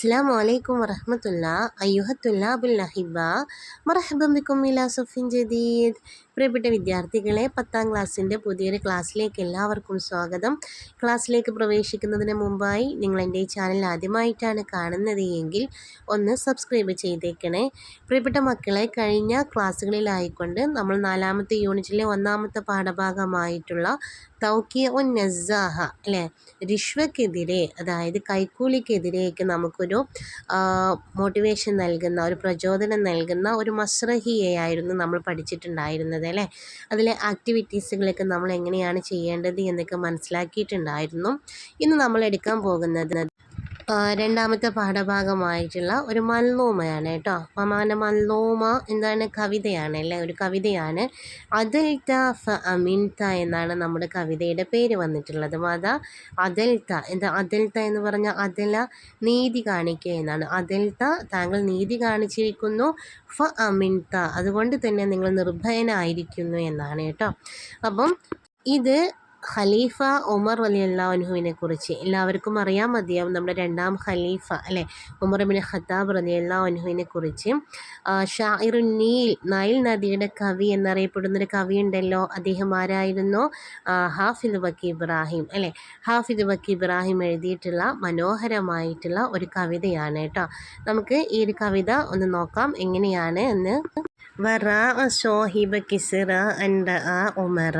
അസ്സാം വലൈക്കും വറഹമത്തുള്ള അയ്യുഹത്തുല്ലാബുല്ലഹിബ മറഹബം ബിക്കും ഇലാ സുഫിൻ ജദീദ് പ്രിയപ്പെട്ട വിദ്യാർത്ഥികളെ പത്താം ക്ലാസ്സിന്റെ പുതിയൊരു ക്ലാസ്സിലേക്ക് എല്ലാവർക്കും സ്വാഗതം. ക്ലാസ്സിലേക്ക് പ്രവേശിക്കുന്നതിന് മുമ്പായി നിങ്ങൾ എന്റെ ഈ ചാനൽ ആദ്യമായിട്ടാണ് കാണുന്നത് എങ്കിൽ ഒന്ന് സബ്സ്ക്രൈബ് ചെയ്തേക്കണേ. പ്രിയപ്പെട്ട മക്കളെ കഴിഞ്ഞ ക്ലാസ്സുകളിലായിക്കൊണ്ട് നമ്മൾ നാലാമത്തെ യൂണിറ്റിലെ ഒന്നാമത്തെ പാഠഭാഗമായിട്ടുള്ള തൗക്കിയ ഒൻ നസാഹ അല്ലേ റിഷ്വക്കെതിരെ അതായത് കൈക്കൂലിക്കെതിരെയൊക്കെ നമുക്കൊരു മോട്ടിവേഷൻ നൽകുന്ന ഒരു പ്രചോദനം നൽകുന്ന ഒരു മസ്രഹിയായിരുന്നു നമ്മൾ പഠിച്ചിട്ടുണ്ടായിരുന്നത്. അല്ലേ? അതിലെ ആക്ടിവിറ്റീസുകളൊക്കെ നമ്മൾ എങ്ങനെയാണ് ചെയ്യേണ്ടത് എന്നൊക്കെ മനസ്സിലാക്കിയിട്ടുണ്ടായിരുന്നു. ഇന്ന് നമ്മൾ എടുക്കാൻ പോകുന്നത് രണ്ടാമത്തെ പാഠഭാഗമായിട്ടുള്ള ഒരു മൽനോമയാണ് കേട്ടോ. മമാന മൽനോമ എന്താണ്? കവിതയാണ് അല്ലേ? ഒരു കവിതയാണ്. അദൽത്ത ഫ അമിൻത എന്നാണ് നമ്മുടെ കവിതയുടെ പേര് വന്നിട്ടുള്ളത്. മാതാ അദൽത്ത എന്താ അദൽത്ത എന്ന് പറഞ്ഞാൽ അതല നീതി കാണിക്കുക എന്നാണ്. അദൽത്ത താങ്കൾ നീതി കാണിച്ചിരിക്കുന്നു ഫ അമിൻത. അതുകൊണ്ട് തന്നെ നിങ്ങൾ നിർഭയനായിരിക്കുന്നു എന്നാണ് കേട്ടോ. അപ്പം ഇത് ഖലീഫ ഉമർ അലി അള്ളാഹുവിനെ കുറിച്ച്. എല്ലാവർക്കും അറിയാൻ മതിയാവും നമ്മുടെ രണ്ടാം ഖലീഫ അല്ലേ? ഉമർ ബിൻ ഖത്താബ് അലി അള്ളാഹുനുവിനെ കുറിച്ച്. ഷായിറു നീൽ നൈൽ നദിയുടെ കവി എന്നറിയപ്പെടുന്നൊരു കവി ഉണ്ടല്ലോ. അദ്ദേഹം ആരായിരുന്നു? ഹാഫിദ് വക്കി ഇബ്രാഹിം അല്ലേ? ഹാഫിദ് വക്കി ഇബ്രാഹിം എഴുതിയിട്ടുള്ള മനോഹരമായിട്ടുള്ള ഒരു കവിതയാണ് കേട്ടോ. നമുക്ക് ഈ ഒരു കവിത ഒന്ന് നോക്കാം. എങ്ങനെയാണ് എന്ന്? വറാ സോഹിബ കിസിറ അൻഡ ആ ഉമറ.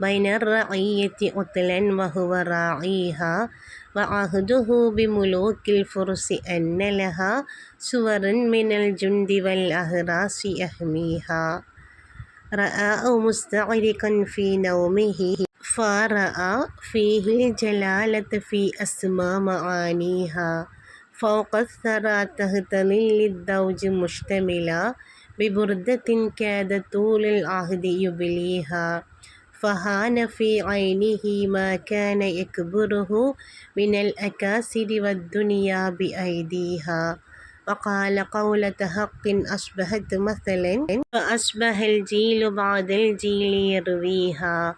بين الرعية عطلا وهو راعيها وعهده بملوك الفرس أن لها سورا من الجند والأهراس يحميها. رأى مستعرقا في نومه فرأى فيه الجلالة في أسمى معانيها. فوق الثرى تحت ظل الدوج مشتملا ببردة كاد طول العهد يبليها. فهان في عينه ما كان يكبره من الأكاسر والدنيا بأيديها. وقال قولة حق أشبهت مثلا فأشبه الجيل بعد الجيل يرويها.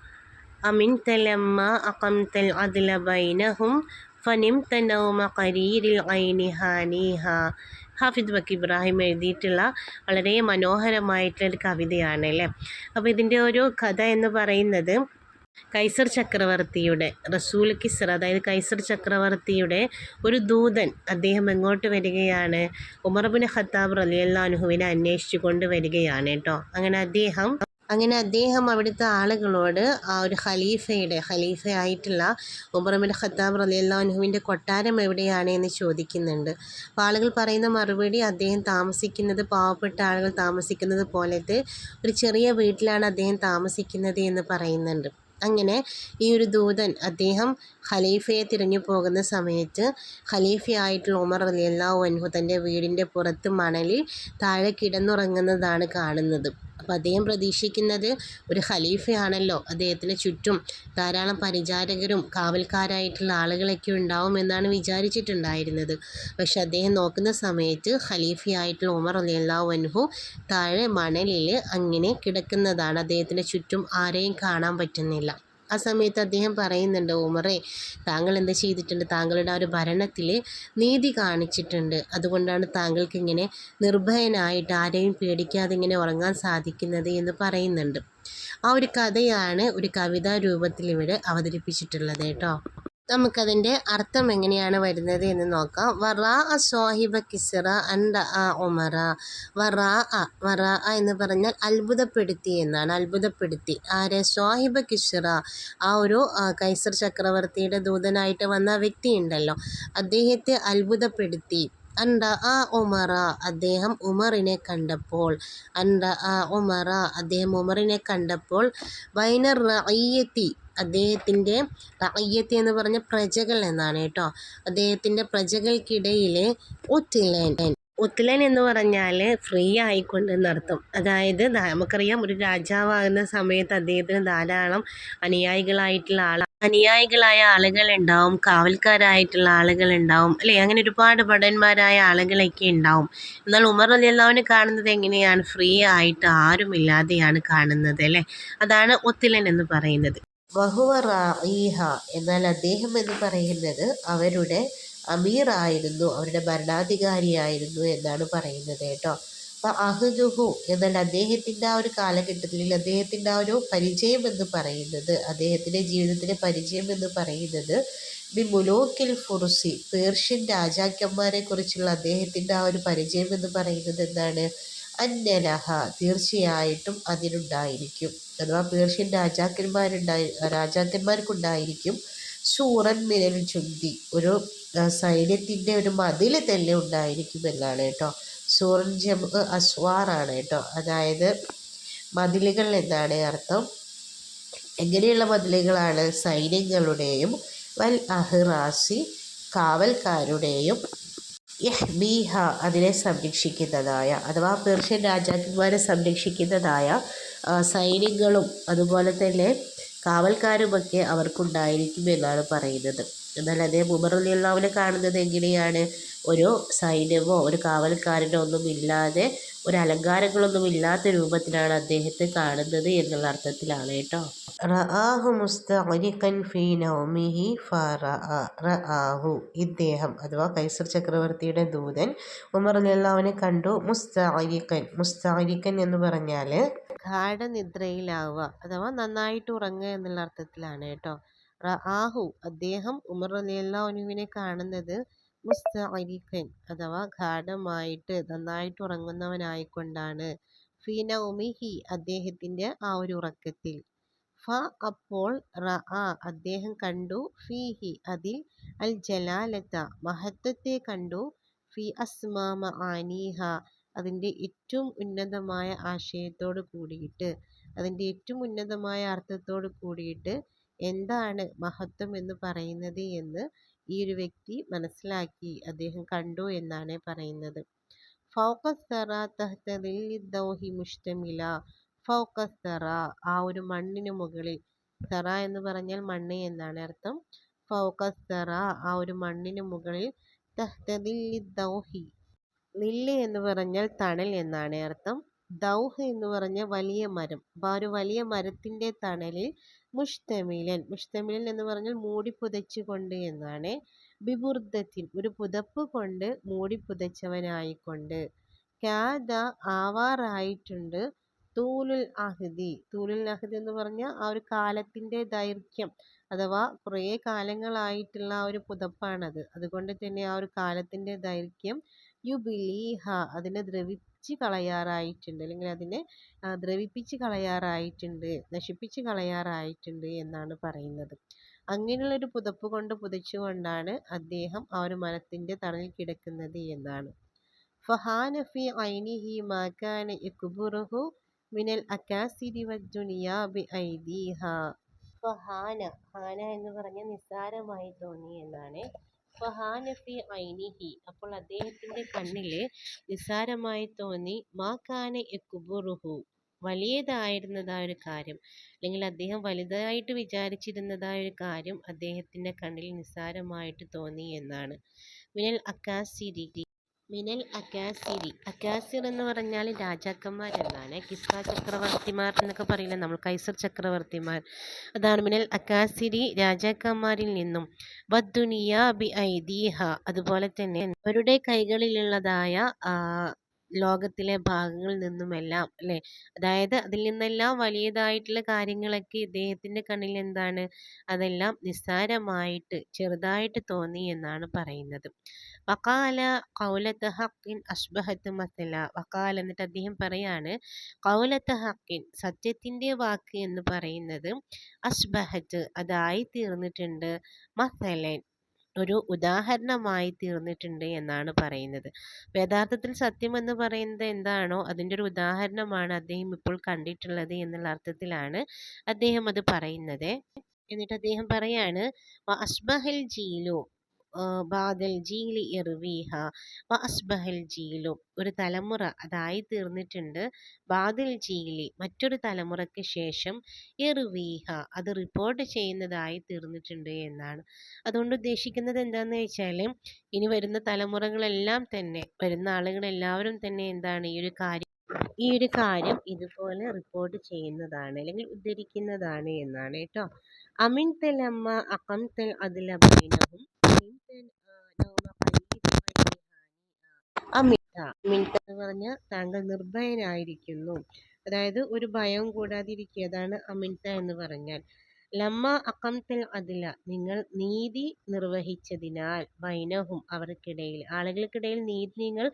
أمنت لما أقمت العدل بينهم ഫനിംത നൗമ കരീരിൽ ഐനി ഹാനീഹ ഹാഫിദ് ബക്ക് ഇബ്രാഹിം എഴുതിയിട്ടുള്ള വളരെ മനോഹരമായിട്ടുള്ളൊരു കവിതയാണ് അല്ലേ? അപ്പോൾ ഇതിന്റെ ഒരു കഥ എന്ന് പറയുന്നത് കൈസർ ചക്രവർത്തിയുടെ റസൂൽ കിസർ അതായത് കൈസർ ചക്രവർത്തിയുടെ ഒരു ദൂതൻ അദ്ദേഹം എങ്ങോട്ട് വരികയാണ്? ഉമർബിൻ ഖത്താബ് റലിയല്ലാനുഹുവിനെ അന്വേഷിച്ചു കൊണ്ട് വരികയാണ് കേട്ടോ. അങ്ങനെ അദ്ദേഹം അങ്ങനെ അദ്ദേഹം അവിടുത്തെ ആളുകളോട് ആ ഒരു ഖലീഫയുടെ ഖലീഫയായിട്ടുള്ള ഉമർബിൻ ഖത്താബ് റലിയല്ലാഹുവിന്റെ കൊട്ടാരം എവിടെയാണ് എന്ന് ചോദിക്കുന്നുണ്ട്. അപ്പോൾ ആളുകൾ പറയുന്ന മറുപടി അദ്ദേഹം താമസിക്കുന്നത് പാവപ്പെട്ട ആളുകൾ താമസിക്കുന്നത് പോലത്തെ ഒരു ചെറിയ വീട്ടിലാണ് അദ്ദേഹം താമസിക്കുന്നത് എന്ന് പറയുന്നുണ്ട്. അങ്ങനെ ഈ ഒരു ദൂതൻ അദ്ദേഹം ഖലീഫയെ തിരഞ്ഞു പോകുന്ന സമയത്ത് ഖലീഫയായിട്ടുള്ള ഉമർ അലിയല്ലാഹു അൻഹു തന്റെ വീടിന്റെ പുറത്ത് മണലിൽ താഴെ കിടന്നുറങ്ങുന്നതാണ് കാണുന്നത്. അപ്പോൾ അദ്ദേഹം പ്രതീക്ഷിക്കുന്നത് ഒരു ഖലീഫയാണല്ലോ. അദ്ദേഹത്തിന് ചുറ്റും ധാരാളം പരിചാരകരും കാവൽക്കാരായിട്ടുള്ള ആളുകളൊക്കെ ഉണ്ടാവും എന്നാണ് വിചാരിച്ചിട്ടുണ്ടായിരുന്നത്. പക്ഷെ അദ്ദേഹം നോക്കുന്ന സമയത്ത് ഖലീഫയായിട്ടുള്ള ഉമർ അലിയല്ലാ വൻഹു താഴെ മണലിൽ അങ്ങനെ കിടക്കുന്നതാണ്. അദ്ദേഹത്തിന് ചുറ്റും ആരെയും കാണാൻ പറ്റുന്നില്ല. ആ സമയത്ത് അദ്ദേഹം പറയുന്നുണ്ട് ഉമറെ താങ്കൾ എന്താ ചെയ്തിട്ടുണ്ട്? താങ്കളുടെ ആ ഒരു ഭരണത്തിൽ നീതി കാണിച്ചിട്ടുണ്ട്. അതുകൊണ്ടാണ് താങ്കൾക്ക് ഇങ്ങനെ നിർഭയനായിട്ട് ആരെയും പേടിക്കാതെ ഇങ്ങനെ ഉറങ്ങാൻ സാധിക്കുന്നത് എന്ന് പറയുന്നുണ്ട്. ആ ഒരു കഥയാണ് ഒരു കവിതാ രൂപത്തിൽ ഇവിടെ അവതരിപ്പിച്ചിട്ടുള്ളത് കേട്ടോ. നമുക്കതിന്റെ അർത്ഥം എങ്ങനെയാണ് വരുന്നത് എന്ന് നോക്കാം. വറാ അ സ്വാഹിബ കിസറ അൻഡ ആ ഒമറ വറാ അ വറാ അ എന്ന് പറഞ്ഞാൽ അത്ഭുതപ്പെടുത്തി എന്നാണ്. അത്ഭുതപ്പെടുത്തി. ആരെ? സ്വാഹിബ കിസറ. ആ ഒരു കൈസർ ചക്രവർത്തിയുടെ ദൂതനായിട്ട് വന്ന വ്യക്തി ഉണ്ടല്ലോ. അദ്ദേഹത്തെ അത്ഭുതപ്പെടുത്തി. അണ്ട ആ ഉമറ. അദ്ദേഹം ഉമറിനെ കണ്ടപ്പോൾ അണ്ട ആ ഉമറ. അദ്ദേഹം ഉമറിനെ കണ്ടപ്പോൾ വൈനർ റയ്യത്തി അദ്ദേഹത്തിന്റെ റയ്യത്ത് എന്ന് പറഞ്ഞ പ്രജകൾ എന്നാണ് കേട്ടോ. അദ്ദേഹത്തിന്റെ പ്രജകൾക്കിടയിൽ ഒത്തിലൻ എന്ന് പറഞ്ഞാൽ ഫ്രീ ആയിക്കൊണ്ട് എന്നർത്ഥം അതായത് നമുക്കറിയാം ഒരു രാജാവാകുന്ന സമയത്ത് അദ്ദേഹത്തിന് ധാരാളം അനുയായികളായിട്ടുള്ള ആൾ അനുയായികളായ ആളുകൾ ഉണ്ടാവും കാവൽക്കാരായിട്ടുള്ള ആളുകൾ ഉണ്ടാവും അല്ലേ? അങ്ങനെ ഒരുപാട് ഭടന്മാരായ ആളുകളൊക്കെ ഉണ്ടാവും. എന്നാൽ ഉമർ അലി അള്ളാവിനെ കാണുന്നത് എങ്ങനെയാണ്? ഫ്രീ ആയിട്ട് ആരുമില്ലാതെയാണ് കാണുന്നത് അല്ലേ? അതാണ് ഒത്തിലൻ എന്ന് പറയുന്നത്. വഹുവ റായിഹ എന്നാൽ അദ്ദേഹം എന്ന് പറയുന്നത് അവരുടെ അമീറായിരുന്നു അവരുടെ ഭരണാധികാരിയായിരുന്നു എന്നാണ് പറയുന്നത് കേട്ടോ. അപ്പം അഹുദുഹു എന്നാൽ അദ്ദേഹത്തിന്റെ ആ ഒരു കാലഘട്ടത്തിൽ അദ്ദേഹത്തിന്റെ ആ ഒരു പരിചയം എന്ന് പറയുന്നത് അദ്ദേഹത്തിന്റെ ജീവിതത്തിലെ പരിചയം എന്ന് പറയുന്നത് ബി മുലോക്കിൽ ഫുറുസി പേർഷ്യൻ രാജാക്കന്മാരെ കുറിച്ചുള്ള അദ്ദേഹത്തിന്റെ ആ ഒരു പരിചയം എന്ന് പറയുന്നത് എന്താണ്? അന്നലഹ തീർച്ചയായിട്ടും അതിനുണ്ടായിരിക്കും അഥവാ പേർഷ്യൻ രാജാക്കന്മാരുണ്ടായി രാജാക്കന്മാർക്കുണ്ടായിരിക്കും സൂറൻ മിനൽ ചുന്തി ഒരു സൈന്യത്തിന്റെ ഒരു മതിൽ തന്നെ ഉണ്ടായിരിക്കും എന്നാണ് കേട്ടോ. സൂറൻ ജം അസ്വാറാണ് കേട്ടോ. അതായത് മതിലുകൾ എന്നാണ് അർത്ഥം. എങ്ങനെയുള്ള മതിലുകളാണ്? സൈന്യങ്ങളുടെയും വൽ അഹ്റാസി കാവൽക്കാരുടെയും യഹ്മീഹ അതിനെ സംരക്ഷിക്കുന്നതായ അഥവാ പേർഷ്യൻ രാജാക്കന്മാരെ സംരക്ഷിക്കുന്നതായ സൈനികങ്ങളും അതുപോലെ തന്നെ കാവൽക്കാരുമൊക്കെ അവർക്കുണ്ടായിരിക്കും എന്നാണ് പറയുന്നത്. എന്നാൽ അതേ അള്ളാഹുവിനെ കാണുന്നത് എങ്ങനെയാണ്? ഒരു സൈന്യമോ ഒരു കാവൽക്കാരനോ ഒന്നും ഇല്ലാതെ ഒരു അലങ്കാരങ്ങളൊന്നും ഇല്ലാത്ത രൂപത്തിലാണ് അദ്ദേഹത്തെ കാണുന്നത് എന്നുള്ള അർത്ഥത്തിലാണ് കേട്ടോ. റആഹു ഇദ്ദേഹം അഥവാ കൈസർ ചക്രവർത്തിയുടെ ദൂതൻ ഉമർ അള്ളാഹുവിനെ കണ്ടു. മുസ്തഗ്രിഖൻ മുസ്തഗ്രിഖൻ എന്ന് പറഞ്ഞാൽ ഗാഠനിദ്രയിലാവുക അഥവാ നന്നായിട്ട് ഉറങ്ങുക എന്നുള്ള അർത്ഥത്തിലാണ് കേട്ടോ. റആഹു അദ്ദേഹം ഉമർ അള്ളാഹുവിനെ കാണുന്നത് മുസ്തഗ്രിഖൻ അഥവാ ഗാഠമായിട്ട് നന്നായിട്ട് ഉറങ്ങുന്നവനായിക്കൊണ്ടാണ് ഫീ നൗമിഹി അദ്ദേഹത്തിന്റെ ആ ഒരു ഉറക്കത്തിൽ. ഫ അപ്പോൾ റ ആ അദ്ദേഹം കണ്ടു. ഫീഹി അതിൽ അൽ ജലാലത മഹത്വത്തെ കണ്ടു. ഫി അസ്മാമ ആനീഹ അതിന്റെ ഏറ്റവും ഉന്നതമായ ആശയത്തോട് കൂടിയിട്ട് അതിന്റെ ഏറ്റവും ഉന്നതമായ അർത്ഥത്തോട് കൂടിയിട്ട് എന്താണ് മഹത്വം എന്ന് പറയുന്നത് എന്ന് ഈ ഒരു വ്യക്തി മനസ്സിലാക്കി അദ്ദേഹം കണ്ടു എന്നാണ് പറയുന്നത്. ഫൗഖസ്സറ തഹ്തദിൽ ദൗഹി മുഷ്തമില. ഫൗക്കസ്തറ ആ ഒരു മണ്ണിന് മുകളിൽ. സറ എന്ന് പറഞ്ഞാൽ മണ്ണ് എന്നാണ് അർത്ഥം. ഫൗക്കസ്തറ ആ ഒരു മണ്ണിന് മുകളിൽ. തഹ്തദിൽ ദൗഹി. ലില്ല് എന്ന് പറഞ്ഞാൽ തണൽ എന്നാണ് അർത്ഥം. ദൗഹ് എന്ന് പറഞ്ഞാൽ വലിയ മരം. അപ്പോൾ ആ ഒരു വലിയ മരത്തിന്റെ തണലിൽ മുഷ്തമിലൻ മുഷ്തമിലൻ എന്ന് പറഞ്ഞാൽ മൂടി പുതച്ചുകൊണ്ട് എന്നാണ് ബിബുർദത്തിൻ. ഒരു പുതപ്പ് കൊണ്ട് മൂടി പുതച്ചവനായിക്കൊണ്ട്. കാദ ആവാറായിട്ടുണ്ട് തൂലുൽ അഹദി. തൂലുൽ അഹദി എന്ന് പറഞ്ഞാൽ ആ ഒരു കാലത്തിന്റെ ദൈർഘ്യം അഥവാ കുറേ കാലങ്ങളായിട്ടുള്ള ആ ഒരു പുതപ്പാണത്. അതുകൊണ്ട് തന്നെ ആ ഒരു കാലത്തിന്റെ ദൈർഘ്യം യുബിലീഹ അതിനെ ദ്രവിച്ച് കളയാറായിട്ടുണ്ട്. അല്ലെങ്കിൽ അതിനെ ദ്രവിപ്പിച്ച് കളയാറായിട്ടുണ്ട് നശിപ്പിച്ച് കളയാറായിട്ടുണ്ട് എന്നാണ് പറയുന്നത്. അങ്ങനെയുള്ളൊരു പുതപ്പ് കൊണ്ട് പുതച്ചുകൊണ്ടാണ് അദ്ദേഹം ആ ഒരു മരത്തിന്റെ തണലിൽ കിടക്കുന്നത് എന്നാണ്. ഫഹാന ഫി ഐനിഹി മാക്കാന യക്ബുറുഹു മിനൽ അക്കാസിരി ഐദീഹ. ഫഹാന ഹാന എന്ന് പറഞ്ഞ നിസ്സാരമായി തോന്നി എന്നാണ്. ഐനിഹി. അപ്പോൾ അദ്ദേഹത്തിന്റെ കണ്ണിൽ നിസ്സാരമായി തോന്നി മാ കാന യക്ബുറുഹു വലിയതായിരുന്നതായ ഒരു കാര്യം. അല്ലെങ്കിൽ അദ്ദേഹം വലുതായിട്ട് വിചാരിച്ചിരുന്നതായ ഒരു കാര്യം അദ്ദേഹത്തിന്റെ കണ്ണിൽ നിസ്സാരമായിട്ട് തോന്നി എന്നാണ്. മിനൽ അക്കാസിരി. മിനൽ അക്കാസിരി അക്കാസിർ എന്ന് പറഞ്ഞാൽ രാജാക്കന്മാർ എന്നാണ്. കിസ്ര ചക്രവർത്തിമാർ എന്നൊക്കെ പറയില്ല? നമ്മൾ കൈസർ ചക്രവർത്തിമാർ. അതാണ് മിനൽ അക്കാസിരി രാജാക്കന്മാരിൽ നിന്നും. വദ്ദുനിയ ബി ഐദീഹ അതുപോലെ തന്നെ അവരുടെ കൈകളിലുള്ളതായ ലോകത്തിലെ ഭാഗങ്ങളിൽ നിന്നുമെല്ലാം അല്ലേ? അതായത് അതിൽ നിന്നെല്ലാം വലിയതായിട്ടുള്ള കാര്യങ്ങളൊക്കെ ഇദ്ദേഹത്തിന്റെ കണ്ണിൽ എന്താണ്? അതെല്ലാം നിസ്സാരമായിട്ട് ചെറുതായിട്ട് തോന്നി എന്നാണ് പറയുന്നത്. വക്കാല കൗലത്ത് ഹക്കിൻ അഷ്ബഹത്ത് മസല. വക്കാൽ എന്നിട്ട് അദ്ദേഹം പറയാണ് കൗലത്ത് ഹക്കിൻ സത്യത്തിന്റെ വാക്ക് എന്ന് പറയുന്നത് അഷ്ബഹത്ത് അതായി തീർന്നിട്ടുണ്ട് മസലൻ. ഒരു ഉദാഹരണമായി തീർന്നിട്ടുണ്ട് എന്നാണ് പറയുന്നത്. യഥാർത്ഥത്തിൽ സത്യം എന്ന് പറയുന്നത് എന്താണോ അതിന്റെ ഒരു ഉദാഹരണമാണ് അദ്ദേഹം ഇപ്പോൾ കണ്ടിട്ടുള്ളത് എന്നുള്ള അർത്ഥത്തിലാണ് അദ്ദേഹം അത് പറയുന്നത്. എന്നിട്ട് അദ്ദേഹം പറയാണ് അസ്ബഹൽ ജീലു ബാദൽ ജീലി ഇർവീഹ വ അസ്ബഹൽ ജീലു. ഒരു തലമുറ അതായി തീർന്നിട്ടുണ്ട്. ബാദൽ ജീലി മറ്റൊരു തലമുറയ്ക്ക് ശേഷം ഇർവീഹ അത് റിപ്പോർട്ട് ചെയ്യുന്നതായി തീർന്നിട്ടുണ്ട് എന്നാണ്. അതുകൊണ്ട് ഉദ്ദേശിക്കുന്നത് എന്താണെന്ന് വെച്ചാൽ ഇനി വരുന്ന തലമുറകളെല്ലാം തന്നെ വരുന്ന ആളുകളെല്ലാവരും തന്നെ എന്താണ് ഈ ഒരു കാര്യം ഈ ഒരു കാര്യം ഇതുപോലെ റിപ്പോർട്ട് ചെയ്യുന്നതാണ് അല്ലെങ്കിൽ ഉദ്ധരിക്കുന്നതാണ് എന്നാണ് കേട്ടോ. അമിൻ തെലമ്മ അകം തെൽ അതിലബൈനഹും അമിത അമിത എന്ന് പറഞ്ഞാൽ താങ്കൾ നിർഭയനായിരിക്കുന്നു. അതായത് ഒരു ഭയവും കൂടാതിരിക്കുക അതാണ് അമിൻത എന്ന് പറഞ്ഞാൽ. ലമ്മ അക്കംതൽ അതില നിങ്ങൾ നീതി നിർവഹിച്ചതിനാൽ ബൈനഹും അവർക്കിടയിൽ ആളുകൾക്കിടയിൽ നീതി നിങ്ങൾ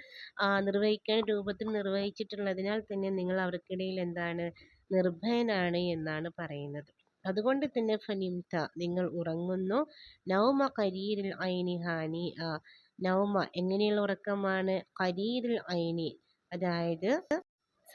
നിർവഹിക്കാൻ രൂപത്തിൽ നിർവഹിച്ചിട്ടുള്ളതിനാൽ തന്നെ നിങ്ങൾ അവർക്കിടയിൽ എന്താണ് നിർഭയനാണ് എന്നാണ് പറയുന്നത്. അതുകൊണ്ട് തന്നെ ഫനിംത നിങ്ങൾ ഉറങ്ങുന്നു. നൗമ കരീരിൽ ഐനി ഹാനി നൗമ എങ്ങനെയുള്ള ഉറക്കമാണ്? കരീരിൽ ഐനി അതായത്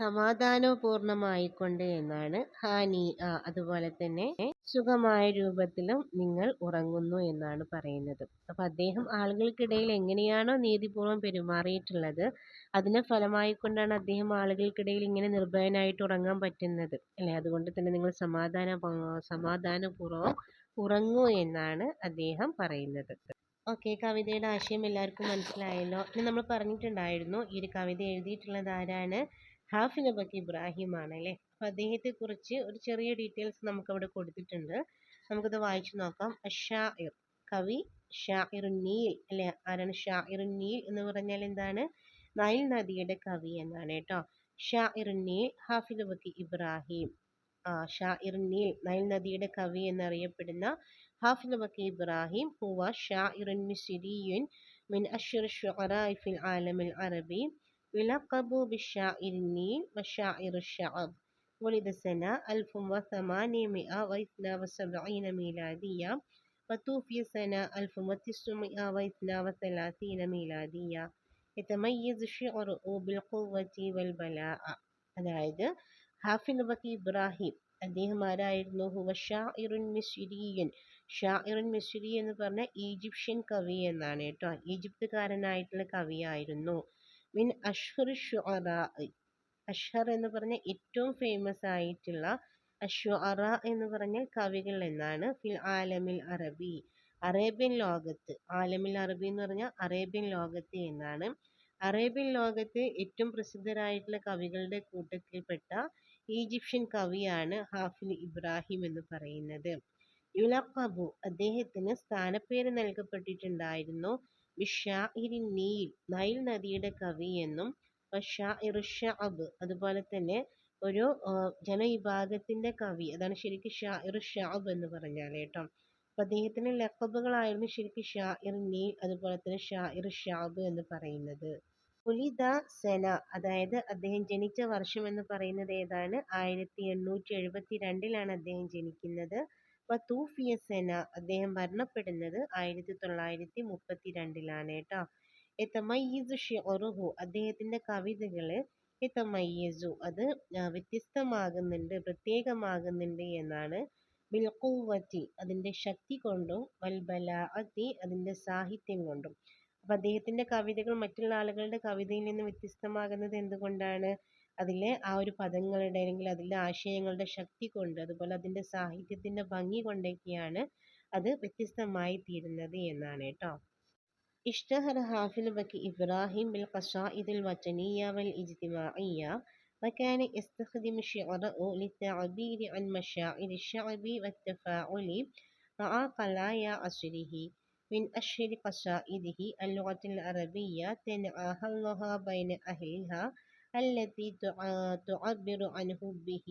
സമാധാനപൂർണമായിക്കൊണ്ട് എന്നാണ് ഹാനി അതുപോലെ തന്നെ സുഖമായ രൂപത്തിലും നിങ്ങൾ ഉറങ്ങുന്നു എന്നാണ് പറയുന്നത്. അപ്പൊ അദ്ദേഹം ആളുകൾക്കിടയിൽ എങ്ങനെയാണോ നീതിപൂർവം പെരുമാറിയിട്ടുള്ളത് അതിന് ഫലമായിക്കൊണ്ടാണ് അദ്ദേഹം ആളുകൾക്കിടയിൽ ഇങ്ങനെ നിർഭയനായിട്ട് ഉറങ്ങാൻ പറ്റുന്നത് അല്ലെ? അതുകൊണ്ട് തന്നെ നിങ്ങൾ സമാധാന സമാധാനപൂർവം ഉറങ്ങൂ എന്നാണ് അദ്ദേഹം പറയുന്നത്. ഓക്കെ കവിതയുടെ ആശയം എല്ലാവർക്കും മനസ്സിലായല്ലോ. ഇനി നമ്മൾ പറഞ്ഞിട്ടുണ്ടായിരുന്നു ഈ ഒരു കവിത എഴുതിയിട്ടുള്ളത് ആരാണ്? ഹാഫി നബക്ക് ഇബ്രാഹിം ആണല്ലേ അദ്ദേഹത്തെ കുറിച്ച് ഒരു ചെറിയ ഡീറ്റെയിൽസ് നമുക്ക് അവിടെ കൊടുത്തിട്ടുണ്ട്. നമുക്കത് വായിച്ചു നോക്കാം. ഷാഇർ കവി ഷാഇറുന്നീൽ അല്ലേ? ആരാണ് ഷാഇറുന്നീൽ എന്ന് പറഞ്ഞാൽ എന്താണ്? നൈൽ നദിയുടെ കവി എന്നാണ് കേട്ടോ. ഷാഇറുന്നീൽ ഹാഫി നബക്ക് ഇബ്രാഹിം. ആ ഷാഇറുന്നീൽ നൈൽ നദിയുടെ കവി എന്നറിയപ്പെടുന്ന ഹാഫി നബക്ക് ഇബ്രാഹിം ഹുവ ഷാഇറുൻ മിസിരിയുൻ മിൻ അഷർ ഷുറായി ഫിൽ ആലമിൽ അറബി. يلقب بالشاعر النيل وشاعر الشعب ولد سنة 1872 ميلادية وتوفي سنة 1932 ميلادية يتميز شعره بالقوة والبلاء അതായത് ഹാഫിദ് ബക്കി ഇബ്രാഹിം അദ്ദേഹം ആരായിരുന്നു ഹുവ ഷാഇറുൻ മിസ്രിയൻ ഷാഇറുൻ മിസ്രി എന്ന് പറഞ്ഞ ഈജിപ്ഷ്യൻ കവി എന്നാണ് കേട്ടോ ഈജിപ്തുകാരനായിട്ടുള്ള കവിയായിരുന്നു മിൻ അഷ്ഹറു ഷുഅറ അഷ്ഹർ എന്ന് പറഞ്ഞ ഏറ്റവും ഫേമസ് ആയിട്ടുള്ള അഷ്വറ എന്ന് പറഞ്ഞ കവികൾ എന്നാണ് ഫിൽ ആലമിൽ അറബി അറേബ്യൻ ലോകത്ത് ആലമിൽ അറബി എന്ന് പറഞ്ഞാൽ അറേബ്യൻ ലോകത്ത് എന്നാണ്. അറേബ്യൻ ലോകത്ത് ഏറ്റവും പ്രസിദ്ധരായിട്ടുള്ള കവികളുടെ കൂട്ടത്തിൽപ്പെട്ട ഈജിപ്ഷ്യൻ കവിയാണ് ഹാഫിൽ ഇബ്രാഹിം എന്ന് പറയുന്നത്. യുലഖബു അദ്ദേഹത്തിന് സ്ഥാനപ്പേര് നൽകപ്പെട്ടിട്ടുണ്ടായിരുന്നു. നീൽ നൈൽ നദിയുടെ കവി എന്നും ഷഅബ് അതുപോലെ തന്നെ ഒരു ജനവിഭാഗത്തിന്റെ കവി അതാണ് ശരിക്കും ഷാഇർ ഷഅബ് എന്ന് പറഞ്ഞാൽ കേട്ടോ. അപ്പൊ അദ്ദേഹത്തിന്റെ ലക്കബുകളായിരുന്നു ശരിക്കും ഷാഇർ നീൽ അതുപോലെ തന്നെ ഷാഇർ ഷാബ് എന്ന് പറയുന്നത്. ഉലിദ സെന അതായത് അദ്ദേഹം ജനിച്ച വർഷം എന്ന് പറയുന്നത് ഏതാണ്? ആയിരത്തി എണ്ണൂറ്റി എഴുപത്തി രണ്ടിലാണ് അദ്ദേഹം ജനിക്കുന്നത്. വത്തൂഫിയ സെന അദ്ദേഹം മരണപ്പെടുന്നത് ആയിരത്തി തൊള്ളായിരത്തി മുപ്പത്തി രണ്ടിലാണ് കേട്ടോ. എത്തമയ്യസു ഷിറുഹു അദ്ദേഹത്തിന്റെ കവിതകൾ എത്തമയ്യസു അത് വ്യത്യസ്തമാകുന്നുണ്ട് പ്രത്യേകമാകുന്നുണ്ട് എന്നാണ്. ബിൽക്കുവത്തി അതിന്റെ ശക്തി കൊണ്ടും വൽബലാഅത്തി അതിന്റെ സാഹിത്യം കൊണ്ടും. അപ്പൊ അദ്ദേഹത്തിന്റെ കവിതകൾ മറ്റുള്ള ആളുകളുടെ കവിതയിൽ നിന്ന് വ്യത്യസ്തമാകുന്നത് എന്തുകൊണ്ടാണ്? അതിലെ ആ ഒരു പദങ്ങളുടെ അല്ലെങ്കിൽ അതിലെ ആശയങ്ങളുടെ ശക്തി കൊണ്ട് അതുപോലെ അതിൻ്റെ സാഹിത്യത്തിൻ്റെ ഭംഗി കൊണ്ടൊക്കെയാണ് അത് വ്യത്യസ്തമായി തീരുന്നത് എന്നാണ് കേട്ടോ اشتهر حافظ بكي إبراهيم بالقصائد الوطنية والاجتماعية وكان يستخدم شعره للتعبير عن مشاعر الشعب والتفاعل مع قضايا عصره من أشهر قصائده اللغة العربية تنعاها اللغة بين أهلها التي تعبر عن حبه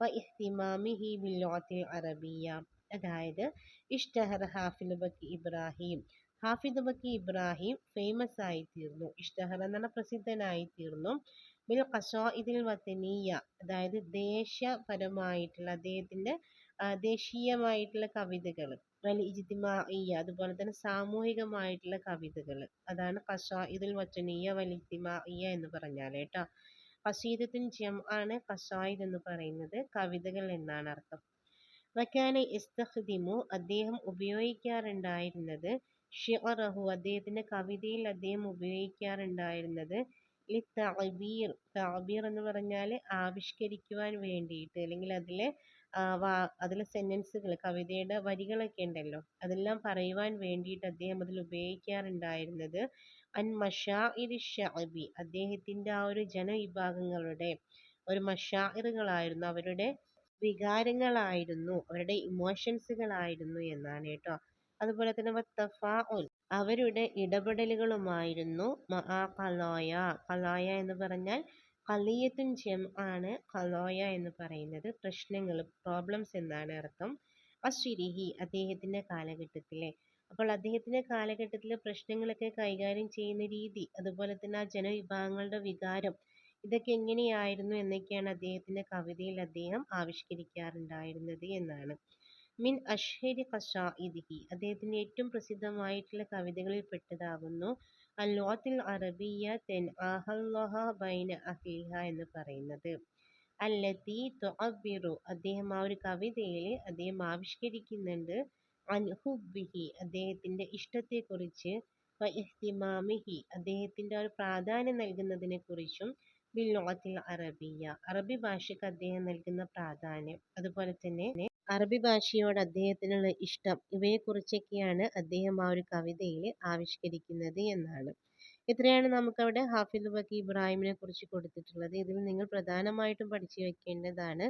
واهتمامه باللغة العربية അതായത് ഇഷ്ടഹർ ഹാഫിദ് ബക്കി ഇബ്രാഹിം ഹാഫിദ് ബക്കി ഇബ്രാഹിം ഫേമസ് ആയി തീർന്നു ഇഷ്ടഹർ എന്നാണ് പ്രസിദ്ധനായി തീർന്നു ബിൽ ഖസാഇദിൽ വത്തനീയ അതായത് ദേശപരമായിട്ടുള്ള അദ്ദേഹത്തിന്റെ ദേശീയമായിട്ടുള്ള കവിതകൾ വലി അതുപോലെ തന്നെ സാമൂഹികമായിട്ടുള്ള കവിതകൾ. അതാണ് ഖസായിദുൽ വത്തനീയ വലി എന്ന് പറഞ്ഞാൽ കേട്ടോ. ഖസീദത്തിൻ ജം ആണ് ഖസായിദ് എന്ന് പറയുന്നത്. കവിതകൾ എന്നാണ് അർത്ഥം. വക്കാന ഇസ്തഖ്ദിമു അദ്ദേഹം ഉപയോഗിക്കാറുണ്ടായിരുന്നത് ഷിഅറഹു അദ്ദേഹത്തിന്റെ കവിതയിൽ അദ്ദേഹം ഉപയോഗിക്കാറുണ്ടായിരുന്നത് ഈ തഅബീർ തഅബീർ എന്ന് പറഞ്ഞാൽ ആവിഷ്കരിക്കുവാൻ വേണ്ടിയിട്ട് അല്ലെങ്കിൽ അതിലെ അതിലെ സെന്റൻസുകൾ കവിതയുടെ വരികളൊക്കെ ഉണ്ടല്ലോ. അതെല്ലാം പറയുവാൻ വേണ്ടിയിട്ട് അദ്ദേഹം അതിൽ ഉപയോഗിക്കാറുണ്ടായിരുന്നത് അൻ മഷാഇരി ഷഅബി അദ്ദേഹത്തിന്റെ ആ ഒരു ജനവിഭാഗങ്ങളുടെ ഒരു മഷാഇറുകളായിരുന്നു അവരുടെ വികാരങ്ങളായിരുന്നു അവരുടെ ഇമോഷൻസുകളായിരുന്നു എന്നാണ് കേട്ടോ. അതുപോലെ തന്നെ വത്തഫാഉൽ അവരുടെ ഇടപെടലുകളുമായിരുന്നു മആ കലായ എന്ന് പറഞ്ഞാൽ ഖലിയത്തുൻ ജം ആണ് ഖലായ എന്ന് പറയുന്നത്. പ്രശ്നങ്ങൾ പ്രോബ്ലംസ് എന്നാണ് അർത്ഥം. അശ്വിരിഹി അദ്ദേഹത്തിന്റെ കാലഘട്ടത്തിലെ. അപ്പോൾ അദ്ദേഹത്തിന്റെ കാലഘട്ടത്തിലെ പ്രശ്നങ്ങളൊക്കെ കൈകാര്യം ചെയ്യുന്ന രീതി അതുപോലെ തന്നെ ആ ജനവിഭാഗങ്ങളുടെ വികാരം ഇതൊക്കെ എങ്ങനെയായിരുന്നു എന്നൊക്കെയാണ് അദ്ദേഹത്തിന്റെ കവിതയിൽ അദ്ദേഹം ആവിഷ്കരിക്കാറുണ്ടായിരുന്നത് എന്നാണ്. മിൻ അഷ്ഹരി ഖസാഇദിഹി അദ്ദേഹത്തിന്റെ ഏറ്റവും പ്രസിദ്ധമായിട്ടുള്ള കവിതകളിൽ പെട്ടതാകുന്നു. അല്ലോത്തിൽ അറബിയ തെൻ ആഹല്ലഹ ബൈന അഹ്ലിഹ എന്ന് പറയുന്നത്. അല്ലത്തി തൊഅബിറു അദ്ദേഹം ആ ഒരു കവിതയിൽ അദ്ദേഹം ആവിഷ്കരിക്കുന്നുണ്ട്. അൻഹുബിഹി അദ്ദേഹത്തിന്റെ ഇഷ്ടത്തെക്കുറിച്ച്. ഇഹ്തിമാമിഹി അദ്ദേഹത്തിന്റെ ഒരു പ്രാധാന്യം നൽകുന്നതിനെ കുറിച്ചും ലോകത്തിൽ അറബിയ അറബി ഭാഷയ്ക്ക് അദ്ദേഹം നൽകുന്ന പ്രാധാന്യം. അതുപോലെ തന്നെ അറബി ഭാഷയോട് അദ്ദേഹത്തിനുള്ള ഇഷ്ടം ഇവയെക്കുറിച്ചൊക്കെയാണ് അദ്ദേഹം ആ ഒരു കവിതയിൽ ആവിഷ്കരിക്കുന്നത് എന്നാണ്. ഇത്രയാണ് നമുക്കവിടെ ഹാഫിദ് ബക്കി ഇബ്രാഹിമിനെ കുറിച്ച് കൊടുത്തിട്ടുള്ളത്. ഇതിൽ നിങ്ങൾ പ്രധാനമായിട്ടും പഠിച്ചു വെക്കേണ്ടതാണ്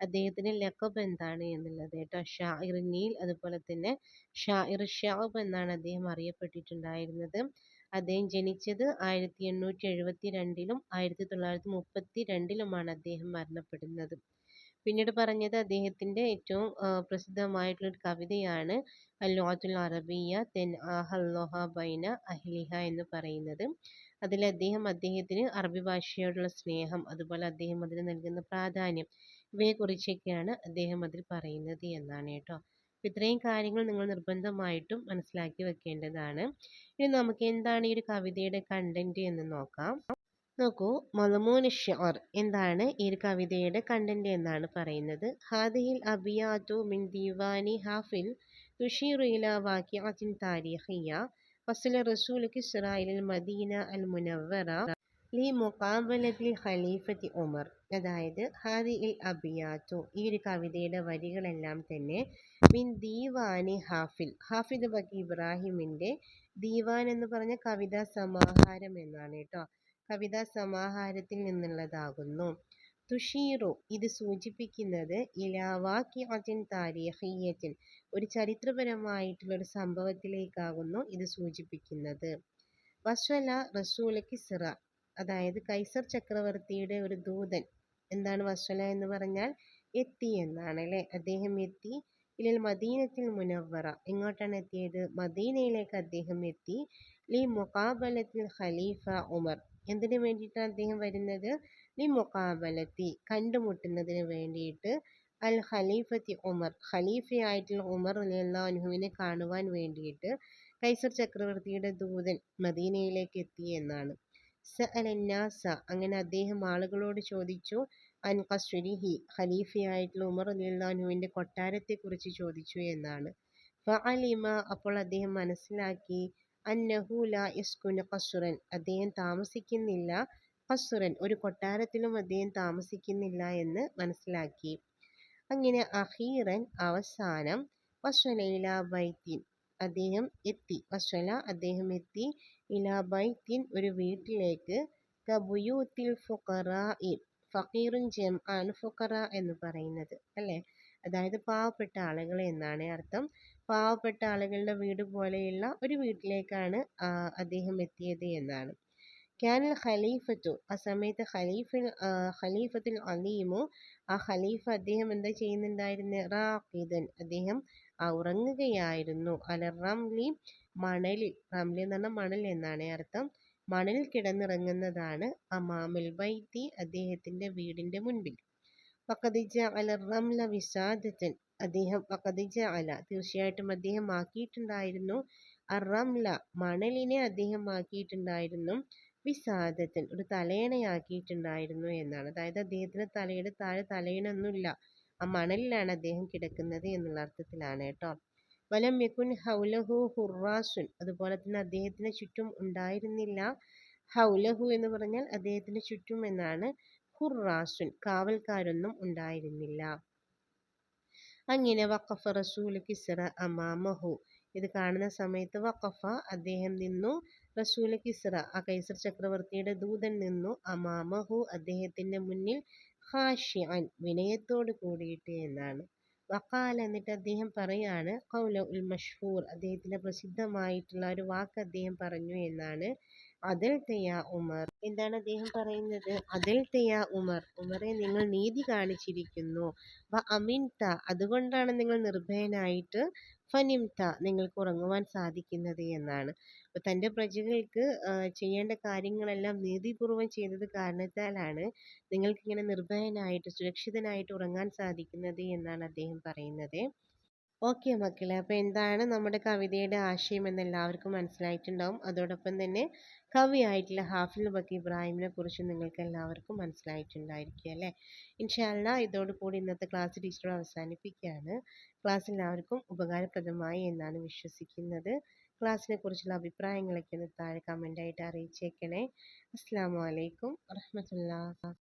അദ്ദേഹത്തിന് ലക്കബ് എന്താണ് എന്നുള്ളത് കേട്ടോ. ഷാഇർ നീൽ അതുപോലെ തന്നെ ഷാഇർ ഷാബ് എന്നാണ് അദ്ദേഹം അറിയപ്പെട്ടിട്ടുണ്ടായിരുന്നത്. അദ്ദേഹം ജനിച്ചത് ആയിരത്തി എണ്ണൂറ്റി എഴുപത്തി രണ്ടിലും ആയിരത്തി തൊള്ളായിരത്തി മുപ്പത്തി രണ്ടിലുമാണ് അദ്ദേഹം മരണപ്പെടുന്നത്. പിന്നീട് പറഞ്ഞത് അദ്ദേഹത്തിന്റെ ഏറ്റവും പ്രസിദ്ധമായിട്ടുള്ള ഒരു കവിതയാണ് അല്ലോത്തുൽ അറബിയ തെൻ ഹല്ലോഹ ബൈന അഹ്ലിഹ എന്ന് പറയുന്നത്. അതിൽ അദ്ദേഹം അദ്ദേഹത്തിന് അറബി ഭാഷയോടുള്ള സ്നേഹം അതുപോലെ അദ്ദേഹം അതിന് നൽകുന്ന പ്രാധാന്യം ഇവയെക്കുറിച്ചൊക്കെയാണ് അദ്ദേഹം അതിൽ പറയുന്നത് എന്നാണ് കേട്ടോ. ഇത്രയും കാര്യങ്ങൾ നിങ്ങൾ നിർബന്ധമായിട്ടും മനസ്സിലാക്കി വെക്കേണ്ടതാണ്. ഇനി നമുക്ക് എന്താണ് ഈ ഒരു കവിതയുടെ കണ്ടന്റ് എന്ന് നോക്കാം. നോക്കൂ. മലമൂന് ഷിയർ എന്താണ്? ഈ ഒരു കവിതയുടെ കണ്ടന്റ് എന്നാണ് പറയുന്നത്. ഹാദിഹിൽ അബിയാത്തു മിൻ ദിവാനി ഹാഫിൽ തുഷീറു ഇല വാക്യാത്തിൻ താരിഖിയ ഫസല റസൂൽ കിസ്രായിൽ മദീന അൽ മുനവറ ലി മുഖാബലത്തിൽ ഖലീഫത്തി ഉമർ. അതായത് ഹാദി ഇൽ അബിയാത്തു ഈ ഒരു കവിതയുടെ വരികളെല്ലാം തന്നെ മിൻ ദീവാനി ഹാഫിൽ. ഹാഫിദ് ബക്കി ഇബ്രാഹിമിന്റെ ദീവാൻ എന്ന് പറഞ്ഞ കവിതാ സമാഹാരം എന്നാണ് കേട്ടോ. കവിതാ സമാഹാരത്തിൽ നിന്നുള്ളതാകുന്നു. തുഷീറു ഇത് സൂചിപ്പിക്കുന്നത് ഇലാവാക്യത്തിൻ താരീഖിയത്തിൻ ഒരു ചരിത്രപരമായിട്ടുള്ള ഒരു സംഭവത്തിലേക്കാകുന്നു ഇത് സൂചിപ്പിക്കുന്നത്. വസ്വല റസൂല സിറ അതായത് കൈസർ ചക്രവർത്തിയുടെ ഒരു ദൂതൻ എന്താണ് വസ്വല എന്ന് പറഞ്ഞാൽ എത്തി എന്നാണ് അല്ലേ? അദ്ദേഹം എത്തി ഇല്ലിൽ മദീനത്തിൽ മുനവറ എങ്ങോട്ടാണ് എത്തിയത്? മദീനയിലേക്ക് അദ്ദേഹം എത്തി. ലി മുഖാബലത്തിൽ ഖലീഫ ഉമർ. എന്തിനു വേണ്ടിയിട്ടാണ് അദ്ദേഹം വരുന്നത്? ലി മുഖാബലത്തി കണ്ടുമുട്ടുന്നതിന് വേണ്ടിയിട്ട് അൽ ഖലീഫത്തി ഉമർ ഖലീഫയായിട്ടുള്ള ഉമർ അലിയല്ലാഹുവിനെ കാണുവാൻ വേണ്ടിയിട്ട് കൈസർ ചക്രവർത്തിയുടെ ദൂതൻ മദീനയിലേക്ക് എത്തി എന്നാണ്. സ അലന്നാസ അങ്ങനെ അദ്ദേഹം ആളുകളോട് ചോദിച്ചു അൻ കസ്വരിഹി ഖലീഫയായിട്ടുള്ള ഉമർ അലിയല്ലാഹുവിന്റെ കൊട്ടാരത്തെക്കുറിച്ച് ചോദിച്ചു എന്നാണ്. ഫഅലിമ അപ്പോൾ അദ്ദേഹം മനസ്സിലാക്കി അന്നഹു ലാ യസ്കുന ഖസുറൻ. അദ്ദേഹം താമസിക്കുന്നില്ല. ഖസുറൻ ഒരു കൊട്ടാരത്തിലും അദ്ദേഹം താമസിക്കുന്നില്ല എന്ന് മനസ്സിലാക്കി. അങ്ങനെ അഹീറൻ അവസാനം വസ്വലയില ബൈത്തിൻ അദ്ദേഹം എത്തി. വസ്വല അദ്ദേഹം എത്തി. ഇലാ ബൈത്തിൻ ഒരു വീട്ടിലേക്ക് കബുയൂത്തിൽ ഫുഖറാഇ ഫക്കീറുൻ ജം ആണ് ഫുഖറ എന്ന് പറയുന്നത്. അല്ലേ? അതായത് പാവപ്പെട്ട ആളുകൾ എന്നാണ് അർത്ഥം. പാവപ്പെട്ട ആളുകളുടെ വീട് പോലെയുള്ള ഒരു വീട്ടിലേക്കാണ് അദ്ദേഹം എത്തിയത് എന്നാണ്. ക്യാനൽ ഖലീഫത്തു ആ സമയത്ത് ഖലീഫ ഖലീഫത്തുൽ അലീമു ആ ഖലീഫ അദ്ദേഹം എന്താ ചെയ്യുന്നുണ്ടായിരുന്നു? റാഖിദൻ അദ്ദേഹം ഉറങ്ങുകയായിരുന്നു. അല റംലി മണലിൽ റംലി എന്ന് പറഞ്ഞാൽ മണൽ എന്നാണ് അർത്ഥം. മണലിൽ കിടന്നിറങ്ങുന്നതാണ് അമാമുൽ ബൈത്തി അദ്ദേഹത്തിന്റെ വീടിന്റെ മുൻപിൽ. പക്കതിജ അല റംല വിസാദത്തൻ അദ്ദേഹം അല തീർച്ചയായിട്ടും അദ്ദേഹം ആക്കിയിട്ടുണ്ടായിരുന്നു അറംല മണലിനെ അദ്ദേഹം ആക്കിയിട്ടുണ്ടായിരുന്നു വിസാദത്തിൽ ഒരു തലയണയാക്കിയിട്ടുണ്ടായിരുന്നു എന്നാണ്. അതായത് അദ്ദേഹത്തിന് തലയുടെ താഴെ തലയണൊന്നുമില്ല. ആ മണലിലാണ് അദ്ദേഹം കിടക്കുന്നത് എന്നുള്ള അർത്ഥത്തിലാണ് കേട്ടോ. വലം യക്കുൻ ഹൗലഹു ഹുറാസുൻ. അതുപോലെ തന്നെ അദ്ദേഹത്തിന് ചുറ്റും ഉണ്ടായിരുന്നില്ല. ഹൗലഹു എന്ന് പറഞ്ഞാൽ അദ്ദേഹത്തിന് ചുറ്റും എന്നാണ്. ഹുറാസുൻ കാവൽക്കാരൊന്നും ഉണ്ടായിരുന്നില്ല. അങ്ങനെ വഖഫ റസൂൽ കിസറ അമാമഹു ഇത് കാണുന്ന സമയത്ത് വഖഫ അദ്ദേഹം നിന്നു. റസൂൽ കിസ്ര ആ കൈസർ ചക്രവർത്തിയുടെ ദൂതൻ നിന്നു. അമാമഹു അദ്ദേഹത്തിന്റെ മുന്നിൽ ഹാഷിഅൻ വിനയത്തോട് കൂടിയിട്ട് എന്നാണ്. വക്കാല എന്നിട്ട് അദ്ദേഹം പറയാണ് കൗല ഉൽ മഷ്ഹൂർ അദ്ദേഹത്തിന്റെ പ്രസിദ്ധമായിട്ടുള്ള ഒരു വാക്ക് അദ്ദേഹം പറഞ്ഞു എന്നാണ്. അതിൽ തെയ്യ ഉമർ. എന്താണ് അദ്ദേഹം പറയുന്നത്? അതിൽ തെയ്യ ഉമർ. ഉമറെ നിങ്ങൾ നീതി കാണിച്ചിരിക്കുന്നു. അമിൻത അതുകൊണ്ടാണ് നിങ്ങൾ നിർഭയനായിട്ട് ഫനിംത നിങ്ങൾക്ക് ഉറങ്ങുവാൻ സാധിക്കുന്നത് എന്നാണ്. അപ്പോൾ തന്റെ പ്രജകൾക്ക് ചെയ്യേണ്ട കാര്യങ്ങളെല്ലാം നീതിപൂർവം ചെയ്തത് കാരണത്താലാണ് നിങ്ങൾക്കിങ്ങനെ നിർഭയനായിട്ട് സുരക്ഷിതനായിട്ട് ഉറങ്ങാൻ സാധിക്കുന്നത് എന്നാണ് അദ്ദേഹം പറയുന്നത്. ഓക്കെ മക്കളെ. അപ്പോൾ എന്താണ് നമ്മുടെ കവിതയുടെ ആശയം എന്ന് എല്ലാവർക്കും മനസ്സിലായിട്ടുണ്ടാവും. അതോടൊപ്പം തന്നെ കവിയായിട്ടുള്ള ഹാഫിൽ ബക്കി ഇബ്രാഹിമിനെ കുറിച്ച് നിങ്ങൾക്ക് എല്ലാവർക്കും മനസ്സിലായിട്ടുണ്ടായിരിക്കും അല്ലേ? ഇൻഷാല്ല ഇതോടുകൂടി ഇന്നത്തെ ക്ലാസ് ടീച്ചർ അവസാനിപ്പിക്കുകയാണ്. ക്ലാസ് എല്ലാവർക്കും ഉപകാരപ്രദമായി എന്നാണ് വിശ്വസിക്കുന്നത്. ക്ലാസ്സിനെ കുറിച്ചുള്ള അഭിപ്രായങ്ങളൊക്കെ ഒന്ന് താഴെ കമന്റായിട്ട് അറിയിച്ചേക്കണേ. അസ്സാം വലൈക്കും വറഹമത്തുള്ള